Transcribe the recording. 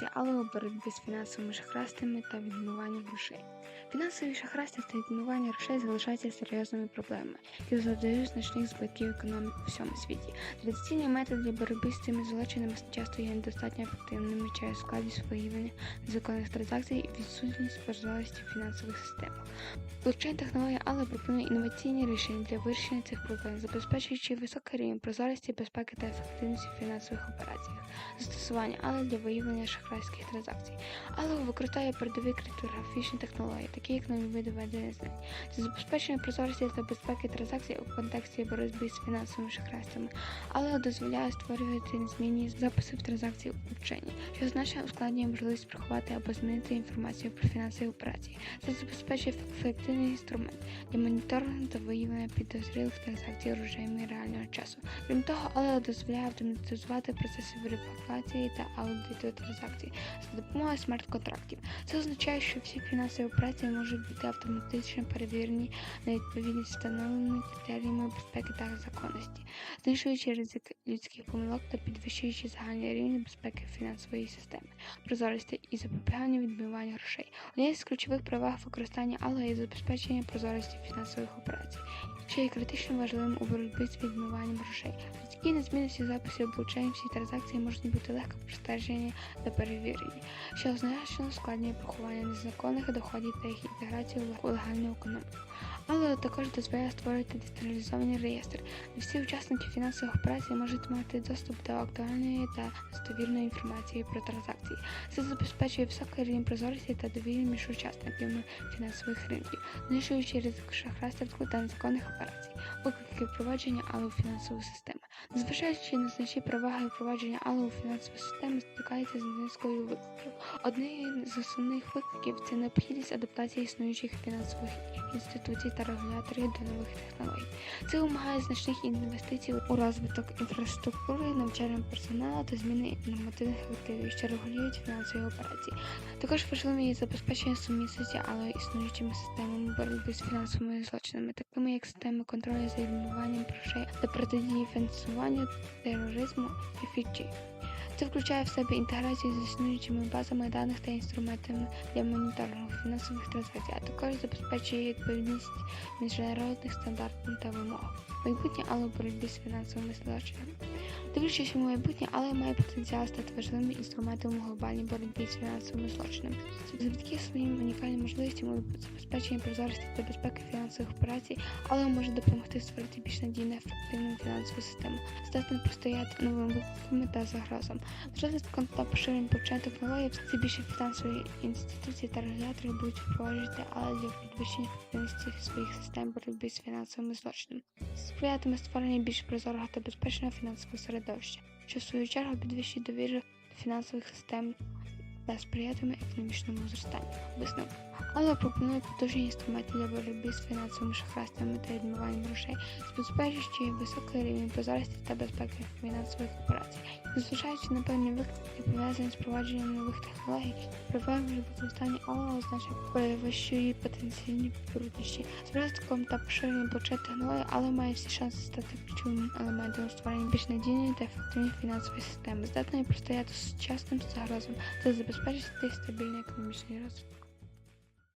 Tchau. Але у боротьбі з фінансовими шахрастами та відмиванням грошей. Фінансові шахрастя та відмивання грошей залишаються серйозними проблемами, які завдають значних збитків економіки у всьому світі. Традиційні методи боротьби з цими злочинами часто є недостатньо ефективними через складність виявлення незаконних транзакцій і відсутність прозорості фінансових систем. Блокчейн технологія але пропонує інноваційні рішення для вирішення цих проблем, забезпечуючи високий рівень прозорості, безпеки та ефективності в фінансових операціях, застосування але для виявлення шахрайських транзакцій. Але використовує передові криптографічні технології, такі як нові види знань. Це забезпечення прозорості та безпеки транзакцій у контексті боротьби з фінансовими шахрайствами, але дозволяє створювати незмінні записи в транзакції у блокчейні, що значно ускладнює можливість приховати або змінити інформацію про фінансові операції. Це забезпечує ефективний інструмент для моніторингу та виявлення підозрілих транзакцій у режимі реального часу. Крім того, але дозволяє автоматизувати процеси верифікації та аудиту транзакцій за допомогою смарт-контрактів. Це означає, що всі фінансові операції можуть бути автоматично перевірені на відповідність встановленими критеріями безпеки та законності, знижуючи ризик людських помилок та підвищуючи загальний рівень безпеки фінансової системи, прозорості і запобігання відмивання грошей. Однією з ключових переваг використання алго є забезпечення прозорості фінансових операцій, що є критично важливим у боротьбі з відмиванням грошей. Такі незмінності записів блокчейн всі транзакції можуть бути легко простежені та перевірені, що значно ускладнює приховання незаконних доходів та їх інтеграцію у легальну економіку. Але також дозволяє створити децентралізований реєстр, де всі учасники фінансових операцій можуть мати доступ до актуальної та достовірної інформації про транзакції. Це забезпечує високий рівень прозорості та довіри між учасниками фінансових ринків, знижуючи ризик шахрайства та незаконних операцій, виклики впровадження але у фінансову систему. Незважаючи на значні переваги впровадження але у фінансову систему стикається з низкою викликів. Однією з основних викликів це необхідність адаптації існуючих фінансових інституцій та регуляторів до нових технологій. Це вимагає значних інвестицій у розвиток інфраструктури, навчання персоналу та зміни нормативних активів, що регулюють фінансові операції. Також важливим є забезпечення сумісності, але існуючими системами боротьби з фінансовими злочинами, такими як системи контролю за відмиванням грошей та протидії фінансуванню тероризму фічі. Це включає в себе інтеграцію з існуючими базами даних та інструментами для моніторингу фінансових транзакцій, а також забезпечує відповідність міжнародних стандартів та вимог. Майбутнє але боротьбі з фінансовими злочинами. Дивлячись у майбутнє, але має потенціал стати важливим інструментом у глобальній боротьбі з фінансовими злочинами. Завдяки своїм унікальним можливостям у забезпеченні прозорості та безпеки фінансових операцій, але може допомогти створити більш надійну ефективну фінансову систему, здатну простояти новим викликам та загрозам. З розвитком та поширенням блокчейн технологій все більше фінансові інституції та регулятори будуть впроваджувати, але для підвищення ефективності своїх систем боротьби з фінансовими злочинами. Сприятиме створення більш прозорого та безпечного фінансового середовища, що в свою чергу підвищить довіру до фінансових систем та сприятиме економічному зростанню. Висновок. Але пропонує потужні інструменти для боротьби з фінансовими шахрастями та відмиванням грошей, забезпечуючи високий рівень прозорості та безпеки фінансових операцій. Незважаючи на певні виклики, пов'язані з впровадженням нових технологій, переваги при використанні ОЛА значно перевищує потенційні труднощі. З розвитком та поширенням блокчейн технологій, але має всі шанси стати ключовим елементом у створенні більш надійної та ефективної фінансової системи, здатної простояти сучасним загрозам та забезпечити стабільний економічний розвиток.